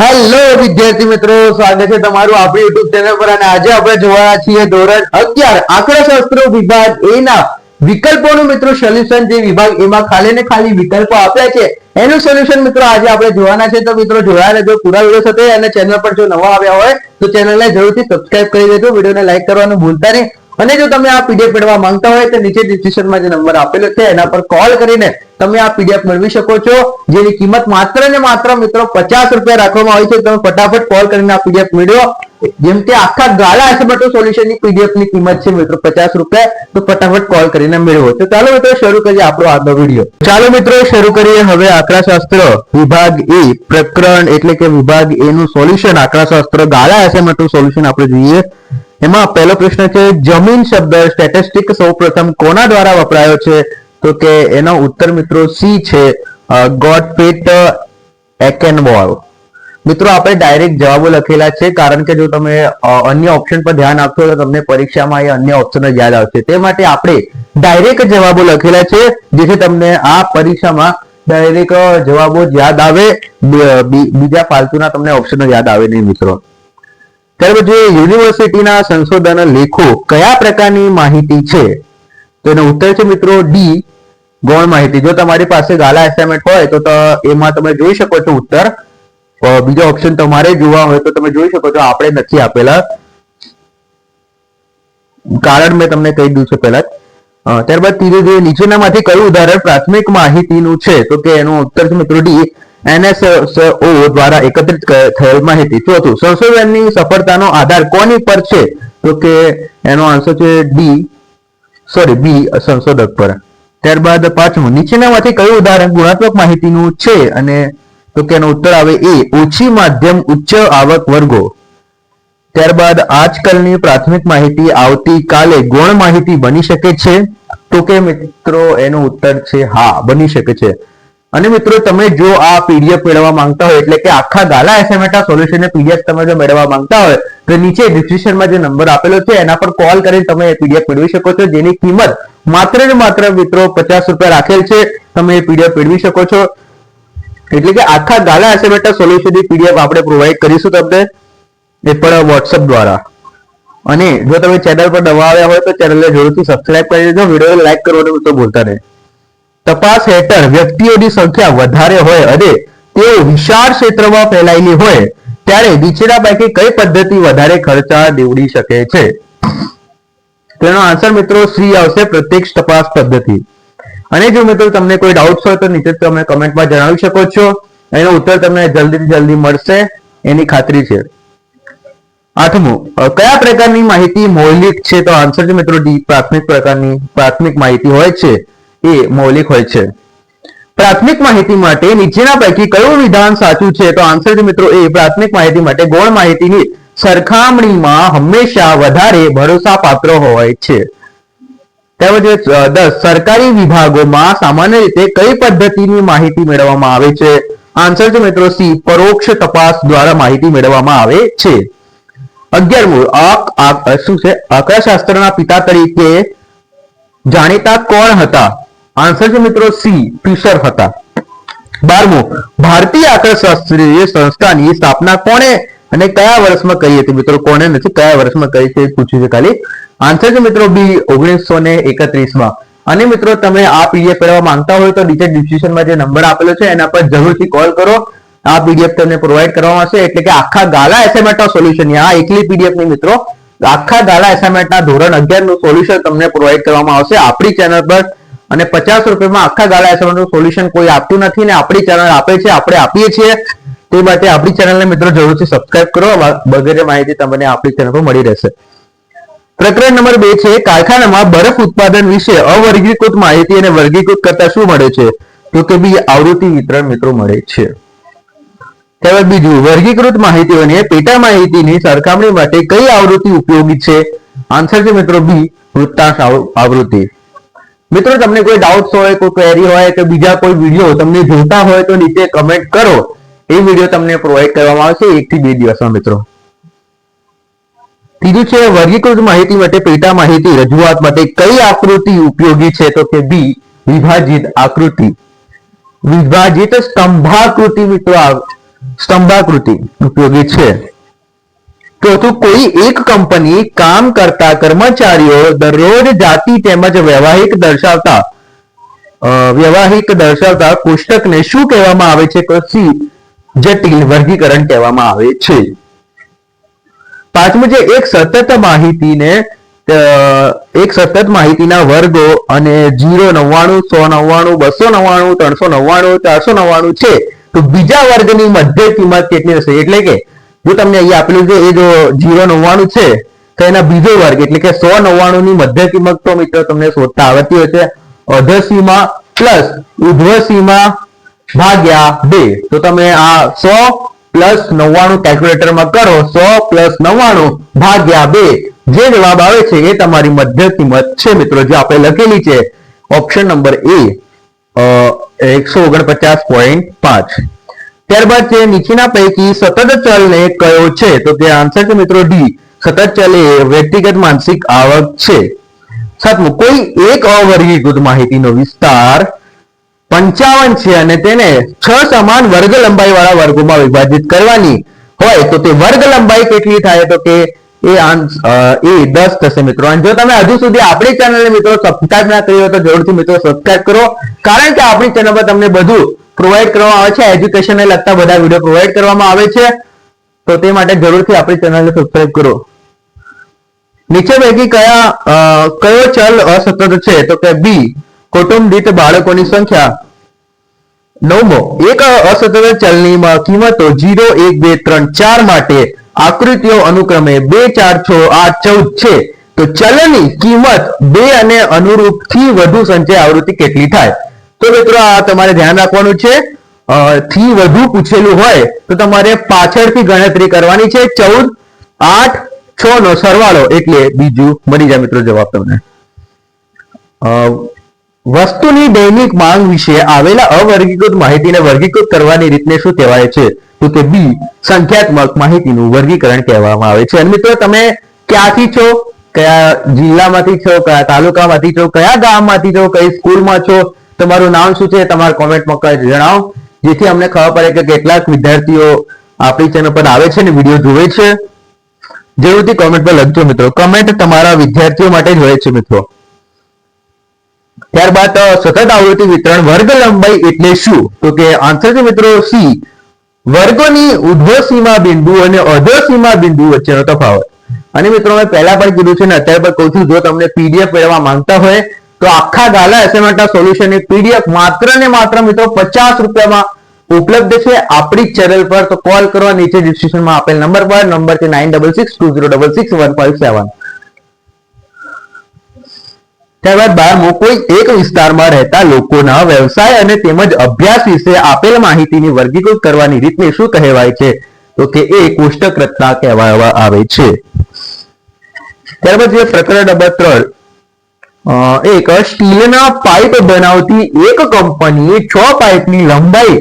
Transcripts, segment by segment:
Hello વિદ્યાર્થી મિત્રો, સ્વાગત છે તમારું આપણી યુટ્યુબ ચેનલ પર અને આજે આપણે જોવાના છીએ ધોરણ અગિયાર આંકડાશાસ્ત્ર વિભાગ એ ના વિકલ્પોનું મિત્રો સોલ્યુશન જે વિભાગ એમાં ખાલી ને ખાલી વિકલ્પો આપ્યા છે, એનું સોલ્યુશન મિત્રો આજે આપણે જોવાના છે. તો મિત્રો જોયા રહેજો, પૂરા વીડિયો સાથે અને ચેનલ પર જો નવા આવ્યા હોય તો ચેનલને જરૂરથી સબસ્ક્રાઇબ કરી દેજો, વિડીયોને લાઈક કરવાનું ભૂલતા નહીં. અને જો તમે આ પીડીએફ મેળવવા માંગતા હોય તો નીચે ડિસ્ક્રિપ્શનમાં જે નંબર આપેલો છે, એના પર કોલ કરીને તમે આ પીડીએફ મેળવી શકો છો. જેની કિંમત માત્ર ને માત્ર મિત્રો પચાસ રૂપિયા રાખવામાં આવી છે. તમે ફટાફટ કોલ કરીને આ પીડીએફ મેળવો. જેમ કે આખા ગાળા એસેમેટો સોલ્યુશનની પીડીએફની કિંમત છે મિત્રો પચાસ રૂપિયા. તો ફટાફટ કોલ કરીને મેળવો. તો ચાલો મિત્રો શરૂ કરીએ આપણો આજનો વીડિયો ચાલો મિત્રો શરૂ કરીએ હવે આંકડાશાસ્ત્ર વિભાગ એ પ્રકરણ એટલે કે વિભાગ એ નું સોલ્યુશન આંકડાશાસ્ત્ર ગાળા એસમેટો સોલ્યુશન આપણે જોઈએ. એમાં પહેલો પ્રશ્ન છે, જમીન શબ્દ સ્ટેટિસ્ટિક સૌપ્રથમ કોના દ્વારા વપરાયો છે? તો કે એનો ઉત્તર મિત્રો સી છે ગોડફ્રીટ એકેનવોલ. મિત્રો, આપણે ડાયરેક્ટ જવાબો લખેલા છે, કારણ કે જો તમે અન્ય ઓપ્શન પર ધ્યાન આપશો તો તમને પરીક્ષામાં એ અન્ય ઓપ્શન યાદ આવશે. તે માટે આપણે ડાયરેક્ટ જવાબો લખેલા છે, જેથી તમને આ પરીક્ષામાં ડાયરેક્ટ જવાબો યાદ આવે બીજા ફાલતુના તમને ઓપ્શન યાદ આવે નહીં મિત્રો. ત્યાર જોઈએ યુનિવર્સિટીના સંશોધન લેખો કયા પ્રકારની માહિતી છે? તો એનો ઉત્તર છે મિત્રો ડી ગૌણ માહિતી. જો તમારી પાસે ગાલા એસાઇનમેન્ટ હોય તો એમાં તમે જોઈ શકો છો ઉત્તર. બીજો ઓપ્શન તમારે જોવા હોય તો તમે જોઈ શકો છો. આપણે નથી આપેલા. કારણ મેં તમને કહી દીધું છે પહેલા ત્યારબાદ ત્રીજું જોઈએ નીચેનામાંથી કયું ઉદાહરણ પ્રાથમિક માહિતીનું છે? તો કે એનો ઉત્તર છે મિત્રો ડી એનએસઓ દ્વારા એકત્રિત થયેલ માહિતી. ચોથું, સંશોધનની સફળતાનો આધાર કોની પર છે? તો કે એનો આન્સર છે ડી સોરી બી સંશોધક પર. ત્યારબાદ પાંચમું, નીચેનામાંથી કયું ઉદાહરણ ગુણાત્મક માહિતીનું છે? અને તો કે એનો ઉત્તર આવે એ ઓછી માધ્યમ, ઉચ્ચ આવક વર્ગો. ત્યારબાદ આજકાલની પ્રાથમિક માહિતી આવતીકાલે ગૌણ માહિતી બની શકે છે? તો કે મિત્રો, એનો ઉત્તર છે હા, બની શકે છે. અને મિત્રો, તમે જો આ પીડીએફ મેળવવા માંગતા હોય, એટલે કે આખા ગાલા એસએમએટા સોલ્યુશન પીડીએફ તમે જો મેળવવા માંગતા હોય, તો નીચે ડિસ્ક્રિપ્શનમાં જે નંબર આપેલો છે, એના પર કોલ કરીને તમે પીડીએફ મેળવી શકો છો. જેની કિંમત માત્ર ને માત્ર મિત્રો પચાસ રૂપિયા રાખેલ છે. તમે એ પીડીએફ મેળવી શકો છો. એટલે કે આખા ગાલા એસેમેટા સોલ્યુશનની પીડીએફ આપણે પ્રોવાઈડ કરીશું તમને. એ પણ વોટ્સઅપ દ્વારા. અને જો તમે ચેનલ પર નવા આવ્યા હોય, તો ચેનલને જરૂરથી સબસ્ક્રાઇબ કરી દેજો. વીડિયો લાઈક કરવાનું તો ભૂલતા નહીં. તપાસ હેઠળ વ્યક્તિઓની સંખ્યા વધારે હોય અને તેઓ વિશાળ ક્ષેત્રમાં ફેલાયેલી હોય, ત્યારે નીચેના પૈકી કઈ પદ્ધતિ વધારે ખર્ચા નીવડી શકે છે? તેનો આન્સર મિત્રો સી આવશે પ્રત્યક્ષ તપાસ પદ્ધતિ. અને જો મિત્રો તમને કોઈ ડાઉટ્સ હોય તો નીચે તમે કમેન્ટમાં જણાવી શકો છો. એનો ઉત્તર તમને જલ્દીથી જલ્દી મળશે. એની ખાતરી છે. આઠમું કયા પ્રકારની માહિતી મૌલિક છે? તો આન્સર છે મિત્રો ડી, પ્રાથમિક પ્રકારની પ્રાથમિક માહિતી હોય છે. એ મૌલિક હોય છે. પ્રાથમિક માહિતી માટે નીચેના પૈકી કયું વિધાન સાચું છે? તો આન્સર છે મિત્રો એ, પ્રાથમિક માહિતી માટે ગૌણ માહિતીની સરખામણીમાં હંમેશા વધારે ભરોસાપાત્ર હોય છે. તેમજ દસ, સરકારી વિભાગોમાં સામાન્ય રીતે કઈ પદ્ધતિની માહિતી મેળવવામાં આવે છે? આન્સર છે મિત્રો સી, પરોક્ષ તપાસ દ્વારા માહિતી મેળવવામાં આવે છે. અગિયારમું શું છે? આંકડાશાસ્ત્રના પિતા તરીકે જાણીતા કોણ હતા? આન્સર છે મિત્રો સી ફિશર હતા. બારમું, ભારતીય આંકડાશાસ્ત્રીય સંસ્થાની સ્થાપના કોણે અને કયા વર્ષમાં કરી હતી? મિત્રો, કોણે નથી, કયા વર્ષમાં કરી છે પૂછ્યું છે ખાલી. આન્સર છે મિત્રો બી, ઓગણીસો ને એકત્રીસમાં અને મિત્રો, તમે આ પીડીએફ કરવા માંગતા હોય તો નીચે ડિસ્ક્રિપ્શનમાં જે નંબર આપેલો છે, એના પર જરૂરથી કોલ કરો. આ પીડીએફ તમને પ્રોવાઈડ કરવામાં આવશે, એટલે કે આખા ગાલા એસાઇનમેન્ટ સોલ્યુશન આ એકલી પીડીએફની મિત્રો, આખા ગાલા assignment ધોરણ અગિયારનું સોલ્યુશન તમને પ્રોવાઈડ કરવામાં આવશે આપણી ચેનલ પર. અને પચાસ રૂપિયામાં આખા ગાળા assignment સોલ્યુશન કોઈ આપતું નથી ને આપણી ચેનલ આપે છે, આપણે આપીએ છીએ. તે માટે આપણી ચેનલને મિત્રો જરૂરથી સબસ્ક્રાઇબ કરો. વગેરે માહિતી તમને આપણી ચેનલ પર મળી રહેશે. પ્રકરણ નંબર બે છે, કારખાનામાં બરફ ઉત્પાદન વિશે અવર્ગીકૃત માહિતી અને વર્ગીકૃત કરતા શું મળે છે? તો કે બી આવૃત્તિ વિતરણ મિત્રો મળે છે. ત્યારબાદ બીજું, વર્ગીકૃત માહિતીઓને પેટા માહિતીની સરખામણી માટે કઈ આવૃત્તિ ઉપયોગી છે? આન્સર છે મિત્રો બી, વૃત્તાંશ આવૃત્તિ. મિત્રો, તમને કોઈ ડાઉટ્સ હોય, કોઈ ક્વેરી હોય, કે બીજા કોઈ વીડિયો તમને જોતા હોય, તો નીચે કમેન્ટ કરો. એ વીડિયો તમને પ્રોવાઈડ કરવામાં આવશે એક થી બે દિવસમાં, મિત્રો. ત્રીજું છે, વર્ગીકૃત માહિતી માટે પેટા માહિતી રજૂઆત માટે કઈ આકૃતિ ઉપયોગી છે? તો કે બી વિભાજિત આકૃતિ. વિભાજિત સ્તંભાકૃતિ, મિત્રો સ્તંભાકૃતિ ઉપયોગી છે. ચોથું કોઈ એક કંપની કામ કરતા કર્મચારીઓ દરરોજ જાતિ તેમજ વ્યવહારિક દર્શાવતા વ્યવહારિક દર્શાવતા કોષ્ટકને શું કહેવામાં આવે છે? સી જટિલ વર્ગીકરણ કહેવામાં આવે છે. પાંચમું છે, એક સતત માહિતીને એક સતત માહિતીના વર્ગો અને જીરો નવ્વાણું, સો નવ્વાણું, બસો નવ્વાણું, ત્રણસો નવ્વાણું, ચારસો નવ્વાણું છે. તો બીજા વર્ગની મધ્ય કિંમત કેટલી હશે? એટલે કે જો તમને અહીંયા આપેલું છે, એ જો જીરો નવ્વાણું છે, તો એના બીજો વર્ગ, એટલે કે સો નવ્વાણું ની મધ્ય કિંમત તો મિત્રો તમને શોધતા આવડતી હોય છે. અધસીમા પ્લસ ઉધ્વસીમા ભાગ્યા બે. તો તમે આ સો પ્લસ નવ્વાણું કેલ્ક્યુલેટરમાં કરો, સો પ્લસ નવ્વાણું ભાગ્યા બે. જે જવાબ આવે છે, એ તમારી મધ્ય કિંમત છે મિત્રો, જે આપણે લખેલી છે. ઓપ્શન નંબર એ એકસો ઓગણપચાસ પોઈન્ટ પાંચ. ત્યારબાદ છે નીચેના પૈકી સતત ચલને કયો છે? તો તે આન્સર છે મિત્રો ડી સતત ચલ એ વ્યક્તિગત માનસિક આવક છે. સાતમું, કોઈ એક અવર્ગીકૃત માહિતીનો વિસ્તાર પંચાવન છે અને તેને છ સમાન વર્ગ લંબાઈ વાળા વર્ગોમાં વિભાજિત કરવાની હોય, તો તે વર્ગ લંબાઈ કેટલી થાય? તો કે એ એ દસ થશે મિત્રો. અને જો તમે હજુ સુધી આપણી ચેનલને મિત્રો સબસ્ક્રાઇબ ના કરી હોય તો જરૂરથી મિત્રો સબસ્ક્રાઇબ કરો. કારણ કે આપણી ચેનલ પર તમને બધું પ્રોવાઈડ કરવામાં આવે છે. એજ્યુકેશનને લગતા બધા વીડિયો પ્રોવાઈડ કરવામાં આવે છે. તો તે માટે જરૂરથી આપણી ચેનલને સબસ્ક્રાઈબ કરો. નીચે પૈકી કયા કયો ચલ અસતત છે? તો કે બી કુટુંબ દીઠ બાળકોની સંખ્યા. નવમો, એક અસતત ચલની કિંમતો જીરો એક, બે, ત્રણ, ચાર માટે આકૃતિઓ અનુક્રમે બે, ચાર, છ, આઠ, ચૌદ છે. તો ચલની કિંમત બે અને અનુરૂપથી વધુ સંચય આવૃત્તિ કેટલી થાય? તો મિત્રો આ તમારે ધ્યાન રાખવાનું છે. થી વધુ પૂછેલું હોય તો તમારે પાછળથી ગણતરી કરવાની છે. ચૌદ, આઠ, છ નો સરવાળો એટલે બીજું મળી જાય મિત્રો જવાબ તમને. વસ્તુની દૈનિક માંગ વિશે આવેલા અવર્ગીકૃત માહિતીને વર્ગીકૃત કરવાની રીતને શું કહેવાય છે? તો કે બી, સંખ્યાત્મક માહિતીનું વર્ગીકરણ કહેવામાં આવે છે. અને મિત્રો તમે ક્યાંથી છો? કયા જિલ્લામાંથી છો? કયા તાલુકામાંથી છો? કયા ગામમાંથી છો? કઈ સ્કૂલમાં છો? તમારું નામ શું છે? તમારા કોમેન્ટમાં જણાવો. જેથી અમને ખબર પડે કે કેટલાક વિદ્યાર્થીઓ આપણી ચેનલ પર આવે છે ને વીડિયો જોવે છે. જરૂરથી કોમેન્ટ પર લખજો મિત્રો. કમેન્ટ તમારા વિદ્યાર્થીઓ માટે જ હોય છે મિત્રો. ત્યારબાદ સતત આવૃત્તિ વિતરણ વર્ગ લંબાઈ એટલે શું? તો કે આન્સર છે મિત્રો સી વર્ગોની ઉધ્વ સીમા બિંદુ અને અધો સીમા બિંદુ વચ્ચેનો તફાવત. અને મિત્રો મેં પહેલા પણ કીધું છે ને, અત્યારે પણ કહું છું, જો તમને પીડીએફ મેળવવા માંગતા હોય તો આખા ગાલા એસાઇનમેન્ટના સોલ્યુશન પીડીએફ માત્ર ને માત્ર મિત્રો પચાસ રૂપિયામાં ઉપલબ્ધ છે આપણી ચેનલ પર. તો કોલ કરવા નીચે ડિસ્ક્રિપ્શનમાં આપેલ નંબર પર નંબર છે nine double six two zero double six one five seven ત્યારબાદ બારમું કોઈ એક વિસ્તારમાં રહેતા લોકોના વ્યવસાય અને તેમજ અભ્યાસ વિશે આપેલ માહિતીની વર્ગીકૃત કરવાની રીતને શું કહેવાય છે? તો કે એ કોષ્ટક રચના કહેવામાં આવે છે. ત્યારબાદ જે પ્રકરણ નંબર ત્રણ. એક સ્ટીલના પાઇપ બનાવતી એક કંપની છ પાઇપની લંબાઈ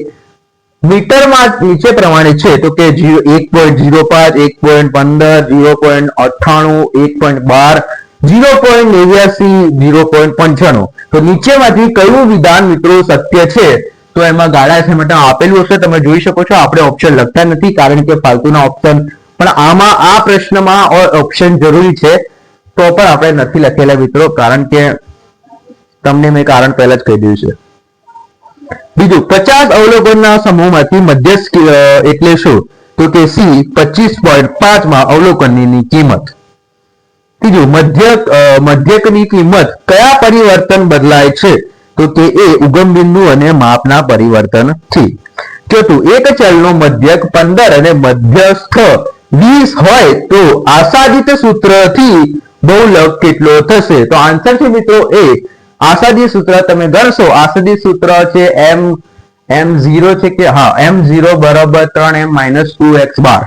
મીટરમાં નીચે પ્રમાણે છે. તો કે એક પોઈન્ટ જીરો પાંચ, એક પોઈન્ટ પંદર જીરો પોઈન્ટ અઠ્ઠાણું, એક પોઈન્ટ બાર જીરો પોઈન્ટ નેવ્યાસી જીરો પોઈન્ટ પંચાણું. તો નીચેમાંથી કયું વિધાન મિત્રો સત્ય છે? તો એમાં ગાળા માટે આપેલું હશે. તમે જોઈ શકો છો, આપણે ઓપ્શન લખતા નથી કારણ કે ફાલતુના ઓપ્શન પણ આમાં આ પ્રશ્નમાં ઓપ્શન જરૂરી છે. તો પણ આપણે નથી લખેલા મિત્રો, કારણ કે તમને મેં કારણ પહેલા જ કહી દીધું છે. બીજું, પચાસ અવલોકનના સમૂહમાંથી મધ્યસ્થ એટલે શું? તો કે સી, પચીસ પોઈન્ટ પાંચમાં અવલોકનની કિંમત. ત્રીજું, મધ્યક મધ્યકની કિંમત કયા પરિવર્તન બદલાય છે? તો કે એ ઉગમ બિંદુ અને માપના પરિવર્તનથી ચોથું, એક ચલનો મધ્યક પંદર અને મધ્યસ્થ વીસ હોય તો આસાદિત સૂત્રથી બહુલક કેટલો થશે તો આન્સર છે મિત્રો એ આસાદી સૂત્ર તમે ગણશો આસાદી સૂત્ર છે એમ એમ ઝીરો છે કે હા એમ ઝીરો બરાબર ત્રણ M minus two x bar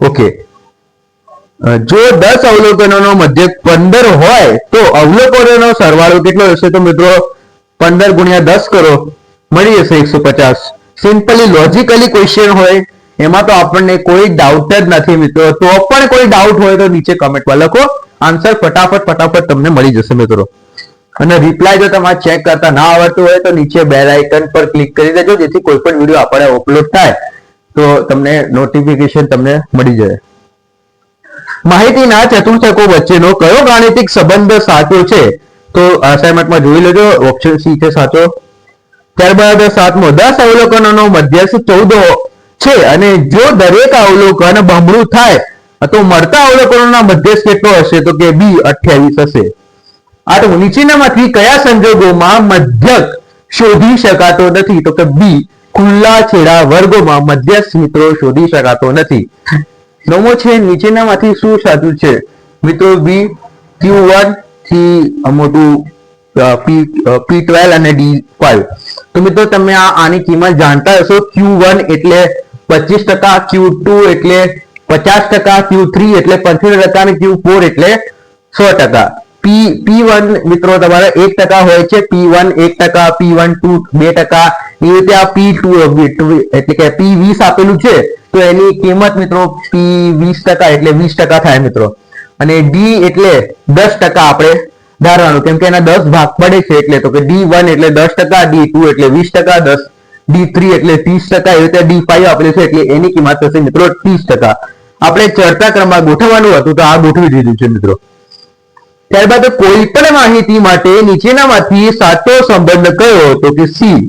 okay જો દસ અવલોકનોનો મધ્ય પંદર હોય તો અવલોકનોનો સરવાળો કેટલો હશે તો મિત્રો પંદર ગુણ્યા દસ કરો મળી જશે એકસો પચાસ સિમ્પલી લોજિકલી ક્વેશ્ચન હોય એમાં તો આપણને કોઈ ડાઉટ જ નથી મિત્રો તો પણ કોઈ ડાઉટ હોય તો નીચે કમેન્ટમાં લખો આન્સર ફટાફટ ફટાફટ તમને મળી જશે મિત્રો. અને રિપ્લાય જો તમારે ચેક કરતા ના આવડતું હોય તો નીચે બેલ આઇકન પર ક્લિક કરી દેજો, જેથી કોઈ પણ વીડિયો આપણે અપલોડ થાય, તો તમને નોટિફિકેશન તમને મળી જાય. માહિતીના ચતુર્થકો વચ્ચેનો કયો ગાણિતિક સંબંધ સાચો છે? તો અસાઇનમેન્ટમાં જોઈ લેજો ઓપ્શન સી છે સાચો. ત્યારબાદ સાતમો, દસ અવલોકનોનો મધ્યસ્થ ચૌદ છે, અને જો દરેક અવલોકન બમણું થાય તો મળતા અવલોકનોના મધ્યસ્થ કેટલો હશે તો કે બી અઠ્યાવીસ હશે. આઠમું નીચેનામાંથી કયા સંજોગોમાં મધ્યક શોધી શકાતો નથી? તો કે બી ખુલ્લા છેડા વર્ગોમાં મધ્યસ્થ મિત્રો શોધી શકાતો નથી. નવમો છે, નીચેનામાંથી શું સાચું છે? મિત્રો, બી, ક્યુ વનથી મોટું પી પી ટ્વેલ્વ અને ડી ફાઈવ. તો મિત્રો, તમે આ આની કિંમત જાણતા હશો. ક્યુ વન એટલે પચીસ ટકા, ક્યુ ટુ એટલે પચાસ ટકા ક્યુ થ્રી એટલે પંચોતેર ટકા અને ક્યુ ફોર એટલે સો ટકા. પી પી વન મિત્રો તમારે એક ટકા હોય છે પી વન એક ટકા પી વન ટુ બે ટકા. એ રીતે આ પી ટુ એટલે કે પી વીસ આપેલું છે, તો એની કિંમત મિત્રો પી વીસ ટકા એટલે વીસ ટકા થાય મિત્રો. અને ડી એટલે દસ ટકા આપણે ધારવાનું, કેમ કે એના દસ ભાગ પડે છે એટલે તો કે ડી વન એટલે દસ ટકા ડી ટુ એટલે વીસ ટકા, દસ ડી થ્રી એટલે ત્રીસ ટકા, એ રીતે ડી ફાઈવ આપેલું છે એટલે એની કિંમત થશે મિત્રો ત્રીસ ટકા. આપણે ચડતા ક્રમમાં ગોઠવવાનું હતું, તો આ ગોઠવી દીધું છે મિત્રો. ત્યારબાદ કોઈ પણ માહિતી માટે નીચેનામાંથી સાચો સંબંધ કયો તો કે સી.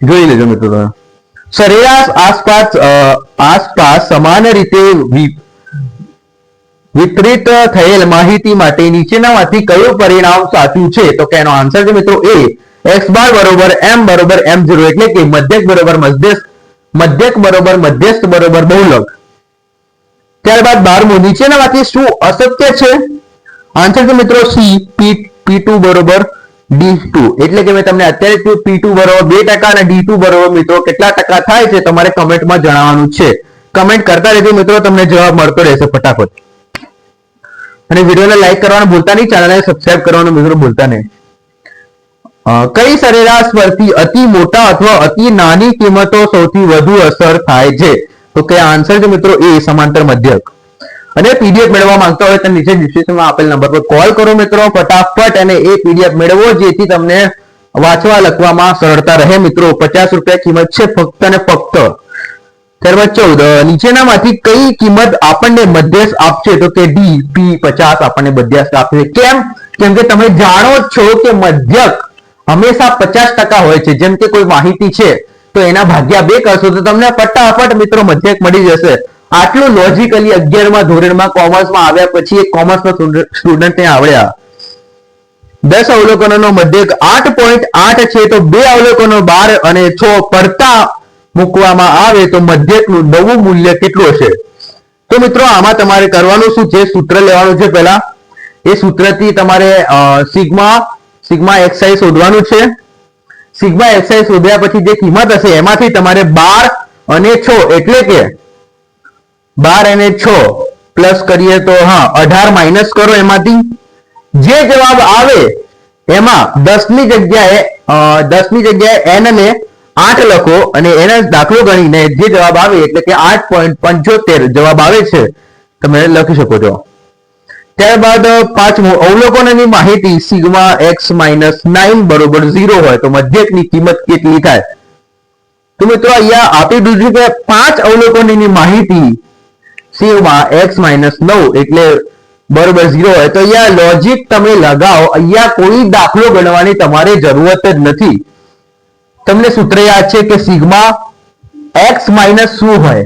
જોઈ લેજો મિત્રો. સરેરાશ આસપાસ આસપાસ સમાન રીતે વિપરીત થયેલ માહિતી માટે નીચેનામાંથી કયું પરિણામ સાચું છે? તો કે એનો આન્સર છે મિત્રો એ એક્સ બાર બરોબર એમ બરોબર એમ ઝીરો એટલે કે મધ્યક બરોબર, મધ્યસ્થ, મધ્યક બરોબર, મધ્યસ્થ બરોબર, બહુલક. ત્યારબાદ બારમું નીચેનામાંથી શું અસત્ય છે? આન્સર છે મિત્રો સી પી પી ટુ બરોબર ડી ટુ એટલે કે મેં તમને અત્યારે પી ટુ બરોબર બે ટકા અને ડી ટુ બરોબર મિત્રો કેટલા ટકા થાય છે તમારે કમેન્ટમાં જણાવવાનું છે. કમેન્ટ કરતા રહેજો મિત્રો, તમને જવાબ મળતો રહેશે ફટાફટ. અને વિડીયોને લાઈક કરવાનું ભૂલતા નહીં ચેનલને સબસ્ક્રાઇબ કરવાનું મિત્રો ભૂલતા નહીં. કઈ સરેરાશ પરથી અતિ મોટા અથવા અતિ નાની કિંમતો સૌથી વધુ અસર થાય છે? તો કે આન્સર છે મિત્રો એ સમાંતર મધ્યક. અને પીડીએફ મેળવવા માંગતા હોય તો નીચે ડિસ્ક્રિપ્શનમાં આપેલ નંબર પર કોલ કરો મિત્રો, ફટાફટ અને એ પીડીએફ મેળવો, જેથી તમને વાંચવા, લખવામાં સરળતા રહે મિત્રો. પચાસ રૂપિયા કિંમત છે ફક્ત અને ફક્ત. ત્યારબાદ ચૌદ, નીચેનામાંથી કઈ કિંમત આપણને મધ્યસ્થ આપશે? તો કે ડી પી પચાસ આપણને મધ્યસ્થ આપશે. કેમ? કેમ કે તમે જાણો છો કે મધ્યક હંમેશા પચાસ ટકા હોય છે. જેમ કે કોઈ માહિતી છે તો એના ભાગ્યા બે કરશો તો તમને ફટાફટ મિત્રો મધ્યક મળી જશે. આટલું લોજિકલી અગિયારમાં ધોરણમાં કોમર્સમાં આવ્યા પછી એક કોમર્સના સ્ટુડન્ટને આવડ્યા. દસ અવલોકનોનો મધ્યક આઠ પોઈન્ટ આઠ છે તો બે અવલોકનો બાર અને છ પડતા મૂકવામાં આવે તો મધ્યકનું નવું મૂલ્ય કેટલું હશે? તો મિત્રો આમાં તમારે કરવાનું શું છે? સૂત્ર લેવાનું છે પહેલા. એ સૂત્રથી તમારે સિગ્મા સિગ્મા એક્સઆઈ શોધવાનું છે. સિગ્મા એક્સઆઈ શોધ્યા પછી જે કિંમત હશે એમાંથી તમારે બાર અને છ, એટલે કે બાર અને છ પ્લસ કરીએ તો, હા, અઢાર માઇનસ કરો એમાંથી. જે જવાબ આવે એમાં દસની જગ્યાએ દસની જગ્યાએ એન ને આઠ લખો અને એને દાખલો ગણીને જે જવાબ આવે, એટલે કે આઠ પોઈન્ટ પંચોતેર જવાબ આવે છે. તમે લખી શકો છો. ત્યારબાદ પાંચમું અવલોકનની માહિતી સિગ્મા એક્સ માઇનસ નાઇન બરોબર ઝીરો હોય તો મધ્યકની કિંમત કેટલી થાય? તો મિત્રો અહીંયા આપી દીધું કે પાંચ અવલોકનની માહિતી સિગ્મા એક્સ માઇનસ નવ એટલે બરોબર ઝીરો હોય. તો અહીંયા લોજિક તમે લગાવો, અહીંયા કોઈ દાખલો ગણવાની તમારે જરૂરત જ નથી. તમને સૂત્ર યાદ છે કે સિગ્મા એક્સ માઇનસ શું હોય?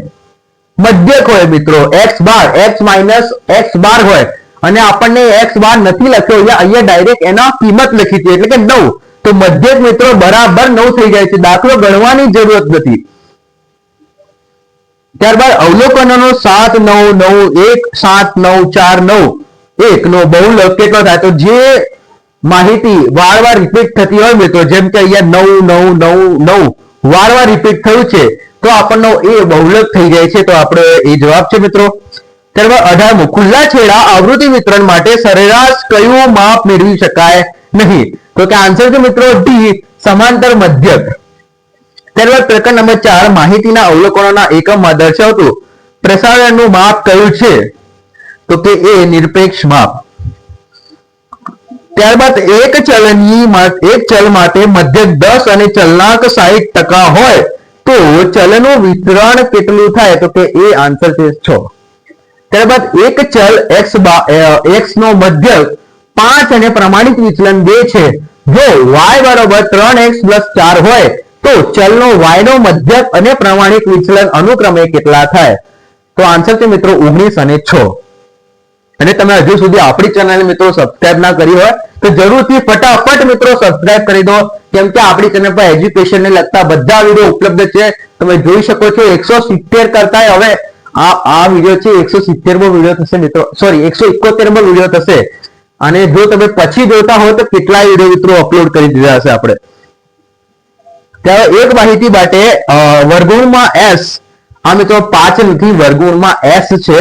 મધ્યક હોય મિત્રો, x bar, x minus x bar હોય. અને આપણને એક્સ બાર નથી લખ્યો. અહીંયા અહીંયા ડાયરેક્ટ એના કિંમત લખી છે. એટલે કે નવ. તો મધ્યક મિત્રો બરાબર નવ થઈ જાય છે. દાખલો ગણવાની જરૂરત નથી. ત્યારબાદ અવલોકનોનો સાત નવ નવ એક, સાત નવ ચાર નવ. એક નો બહુલક કેટલો થાય? તો જે માહિતી વારવાર રિપીટ થતી હોય મિત્રો, જેમ કે અહીંયા નવ નવ નવ નવ વારવાર રિપીટ થયું છે, તો આપણનો એ બહુલક થઈ જાય છે. તો આપણે એ જવાબ છે મિત્રો. ત્યારબાદ અઢારમું. ખુલ્લા છેડા આવૃત્તિ વિતરણ માટે સરેરાશ કયું માપ મેળવી શકાય નહીં? તો કે આન્સર છે મિત્રો ડી સમાંતર મધ્યક. ત્યારબાદ પ્રકરણ નંબર ચાર, માહિતીના અવલોકનોના એકમમાં દર્શાવતું પ્રસારણનું માપ કયું છે? તો કે એ નિરપેક્ષ માપ. ત્યારબાદ એક ચલની એક ચલ માટે મધ્યક દસ અને ચલનાંક સાહીઠ ટકા હોય તો ચલનું વિતરણ કેટલું થાય? તો કે એ આન્સર છે છ. ત્યારબાદ એક ચલ એક્સ એક્સ નો મધ્યક પાંચ અને પ્રમાણિત વિચલન બે છે. જો વાય બરોબર ત્રણ એક્સ પ્લસ ચાર હોય, તો ચલનો વાય નો મધ્યક અને પ્રમાણિક વિચલન અનુક્રમે કેટલા થાય? તો આન્સર છે મિત્રો ઓગણીસ અને છ. અને તમે હજુ સુધી આપણી ચેનલ મિત્રો સબસ્ક્રાઇબ ના કરી હોય, તો જરૂરથી ફટાફટ મિત્રો સબસ્ક્રાઇબ કરી દો. કેમ કે આપણી ચેનલ પર એજ્યુકેશન ને લગતા બધા વીડિયો ઉપલબ્ધ છે. તમે જોઈ શકો છો એકસો સિત્તેર કરતા હવે આ આ વીડિયો છે, એકસો સિત્તેરમો વીડિયો થશે મિત્રો. સોરી એકસો ઇકોતેર મો વીડિયો થશે. અને જો તમે પછી જોતા હો તો કેટલા વીડિયો મિત્રો અપલોડ કરી દીધા હશે આપણે. ત્યારે એક માહિતી માટે વર્ગુણમાં એસ આ મિત્રો પાંચ નથી, વર્ગુણમાં એસ છે.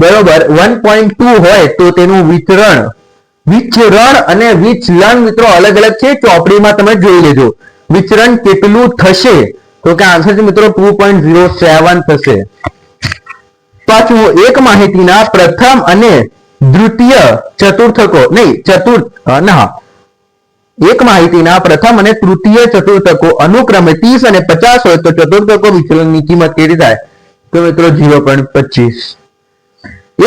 બરોબર વન પોઈન્ટ ટુ હોય તો તેનું વિતરણ. વિચરણ અને વિચલન મિત્રો અલગ અલગ છે, ચોપડીમાં તમે જોઈ લેજો. વિચરણ કેટલું થશે? તો કે આન્સર છે મિત્રો ટુ પોઈન્ટ ઝીરો સેવન થશે. પાછું એક માહિતીના પ્રથમ અને દ્વિતીય ચતુર્થકો. નહીં, ચતુર્થ ના એક માહિતીના પ્રથમ અને તૃતીય ચતુર્થકો અનુક્રમે ત્રીસ અને પચાસ હોય તો ચતુર્થકો વિચલનની કિંમત કેટલી થાય? તો મિત્રો, ઝીરો પોઈન્ટ પચીસ.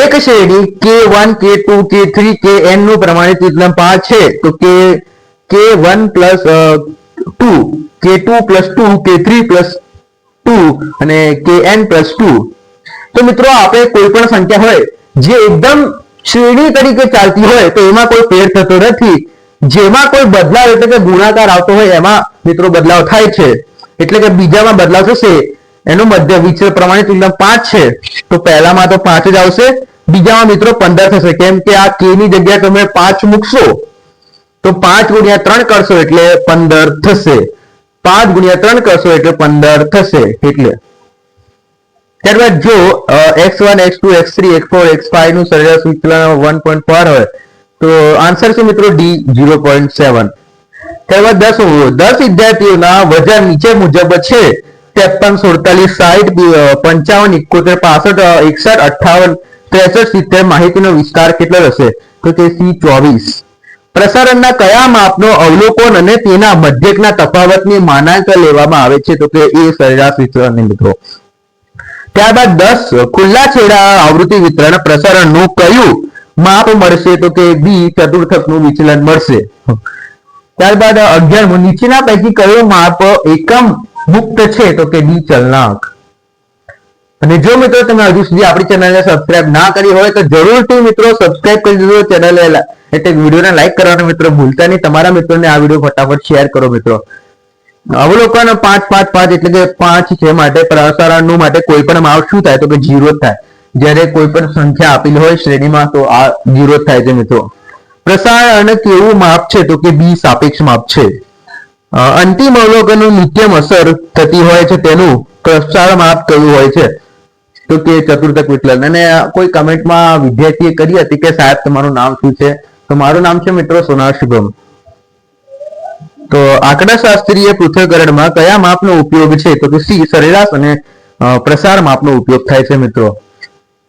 એક શ્રેણી કે વન, કે ટુ, કે થ્રી, કે એનનું પ્રમાણિત વિચલન છે. તો કે કે વન પ્લસ ટુ, કે ટુ પ્લસ ટુ, કે થ્રી પ્લસ ટુ, અને કે એન પ્લસ ટુ. તો મિત્રો આપણે કોઈ પણ સંખ્યા હોય, જે એકદમ શ્રેણી તરીકે ચાલતી હોય, તો એમાં કોઈ ફેર થતો નથી. જેમાં કોઈ બદલાવ એટલે કે ગુણાકાર આવતો હોય, એમાં મિત્રો બદલાવ થાય છે. એટલે કે બીજામાં બદલાવ થશે. એનું મધ્ય વિચર પ્રમાણિત એકદમ પાંચ છે. તો પહેલામાં તો પાંચ જ આવશે. બીજામાં મિત્રો પંદર થશે. કેમ કે આ કે ની જગ્યાએ તમે પાંચ મૂકશો, તો પાંચ ગુણ્યા ત્રણ કરશો એટલે પંદર થશે. પાંચ ગુણ્યા ત્રણ કરશો એટલે પંદર થશે. એટલે ત્યારબાદ જો x one, x two, x three, x four, x ફાઈવનું સરેરાશ વિચલન વન પોઈન્ટ ફોર હોય, તો આન્સર છે મિત્રો? D, zero point seven. ત્યારબાદ દસ દસ વિદ્યાર્થીઓના વજન નીચે મુજબ છે. ત્રેપન, સુડતાલીસ સાહીઠ પંચાવન, ઇકોતેર, પાસઠ એકસઠ અઠાવન ત્રેસઠ, સિત્તેર માહિતીનો વિસ્તાર કેટલો હશે તો તે સી, ચોવીસ. પ્રસારણના કયા માપનો અવલોકન અને તેના મધ્યકના તફાવતની માનાંક લેવામાં આવે છે? તો કે એ સરેરાશ વિચલન મિત્રો. ત્યારબાદ દસ, ખુલ્લા છેડા આવૃત્તિ વિતરણ પ્રસારણનું કયું માપ મળશે? તો કે બી ચતુર્થકનું વિચલન મળશે. ત્યારબાદ અગિયારમું, નીચેના પૈકી કયો માપ એકમ મુક્ત છે? તો કે ડી ચલનાંક. અને જો મિત્રો તમે હજુ સુધી આપણી ચેનલને સબસ્ક્રાઇબ ના કરી હોય, તો જરૂરથી મિત્રો સબસ્ક્રાઇબ કરી દીધો ચેનલ એટલે વિડીયોને લાઈક કરવાનું મિત્રો ભૂલતા નહીં. તમારા મિત્રોને આ વીડિયો ફટાફટ શેર કરો મિત્રો. અવલોકન પાંચ પાંચ પાંચ એટલે કે પાંચ છે માટે પ્રસારણનું માટે કોઈ પણ માપ શું થાય? તો કે જીરો થાય. જ્યારે કોઈ પણ સંખ્યા આપેલી હોય શ્રેણીમાં, તો આ જીરો થાય છે મિત્રો. પ્રસારણ કેવું માપ છે? તો કે બી સાપેક્ષ માપ છે. અંતિમ અવલોકનનું નિત્યમ અસર થતી હોય છે તેનું પ્રસાર માપ કયું હોય છે? તો કે ચતુર્થક વિકલન. અને કોઈ કમેન્ટમાં વિદ્યાર્થીએ કરી હતી કે સાહેબ, તમારું નામ શું છે? તો મારું નામ છે મિત્રો સોનાર શુભમ. તો આંકડાશાસ્ત્રીય પૃથ્થકરણમાં કયા માપનો ઉપયોગ છે? તો કે સી, સરેરાશ અને પ્રસાર માપનો ઉપયોગ થાય છે મિત્રો.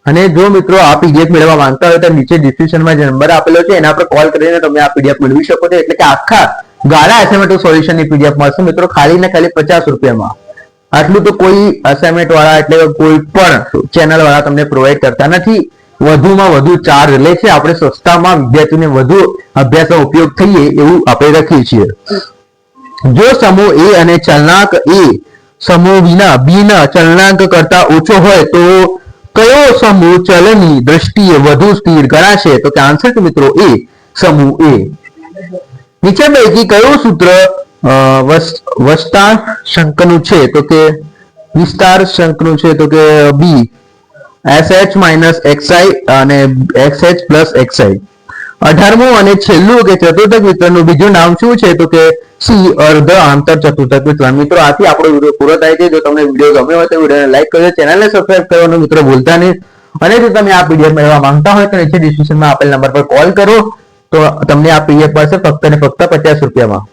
અને જો મિત્રો આ પીડીએફ મેળવવા માંગતા હોય તો નીચે ડિસ્ક્રિપ્શનમાં જે નંબર આપેલો છે, એના પર કોલ કરીને તમે આ પીડીએફ મેળવી શકો છો. એટલે કે આખા ગાળા એસાઇમેન્ટ સોલ્યુશનની પીડીએફ મળશે મિત્રો, ખાલી ને ખાલી પચાસ રૂપિયામાં. આટલું તો કોઈ અસાઇનમેન્ટ વાળા એટલે કોઈ પણ ચેનલ વાળા તમને પ્રોવાઈડ કરતા નથી. વધુમાં વધુ ચાર્જ લે છે આપણે સસ્તામાં વિદ્યાર્થીઓને વધુ અભ્યાસનો ઉપયોગ થઈએ એવું આપણે રાખીએ છીએ. જો સમૂહ એ અને ચલનાંક એ સમૂહ વિના બી ના ચલનાંક કરતા ઓછો હોય તો કયો સમૂહ ચલની દ્રષ્ટિએ વધુ સ્થિર ગણાશે? તો કે આન્સર છે મિત્રો એ, સમૂહ એ. નીચે પૈકી કયું સૂત્ર વસ્તાર વસ- વસ્તા શંકનું છે? તો કે વિસ્તાર શંકનું છે? તો કે B. S H minus x i અને x H plus x i અઢારમું અને છેલ્લું કે ચતુર્થક વિતરણનું બીજું નામ શું છે? તો કે સી અર્ધ આંતર ચતુર્થક વિતરણ મિત્રો, આથી આપણો વીડિયો પૂરો થાય છે. જો તમને વીડિયો ગમ્યો હોય તો વિડીયોને લાઈક કરજો, ચેનલને સબસ્ક્રાઈબ કરવાનું મિત્રો ભૂલતા નહીં. અને જો તમે આ પીડીએફ મેળવવા માંગતા હોય તો નીચે ડિસ્ક્રિપ્શનમાં આપેલ નંબર પર કોલ કરો. તો તમને આ પીડીએફ મળશે ફક્ત ને ફક્ત પચાસ રૂપિયામાં.